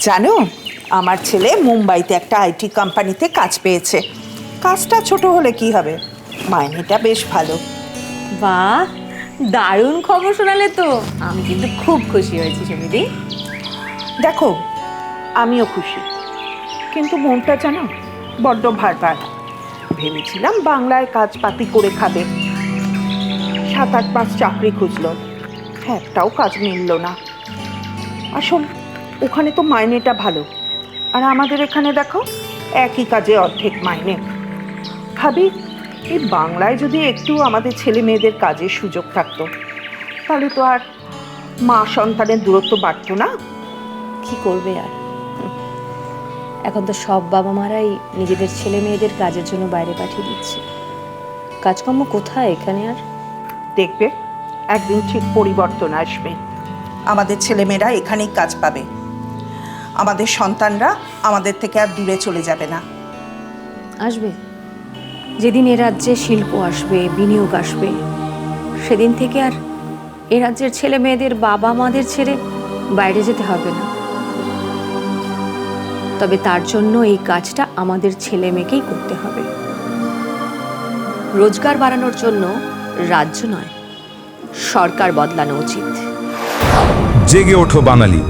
জানো আমার ছেলে মুম্বাইতে একটা আইটি কোম্পানিতে কাজ পেয়েছে। কাজটা ছোট হলে কি হবে? মাইনেটা বেশ ভালো। বাহ দারুণ খবর শোনালে তো। আমি কিন্তু খুব খুশি হয়েছি সুমিদি। দেখো আমিও খুশি। কিন্তু মনটা জানো বড্ড ভার ভার ভেবেছিলাম বাংলায় কাজ পাতি করে খাবে। সাত আট পাঁচ চাকরি খুঁজলো। একটাও কাজ মিলল না। আসল ওখানে তো মাইনেটা ভালো। আর আমাদের এখানে দেখো একই কাজে অর্ধেক মাইনে। ভাবি এই বাংলায় যদি একটু আমাদের ছেলে মেয়েদের কাজের সুযোগ থাকতো তাহলে তো আর মা সন্তানের দূরত্ব বাড়তো না। কি করবে আর? এখন তো সব বাবা মারাই নিজেদের ছেলে মেয়েদের কাজের জন্য বাইরে পাঠিয়ে দিচ্ছে। কাজকর্ম কোথায় এখানে আর? দেখবে একদিন ঠিক পরিবর্তন আসবে। আমাদের ছেলেমেয়েরা এখানেই কাজ পাবে। আমাদের সন্তানরা আমাদের থেকে আর দূরে চলে যাবে না। আসবে। যেদিন এ রাজ্যে শিল্প আসবে বিনিয়োগ আসবে সেদিন থেকে আর এ রাজ্যের ছেলে মেয়েদের বাবা মাদের ছেড়ে বাইরে যেতে হবে না। তবে তার জন্য এই কাজটা আমাদের ছেলে মেয়েকেই করতে হবে। রোজগার বাড়ানোর জন্য রাজ্য নয় সরকার বদলানো উচিত। জেগে ওঠো বাঙালি।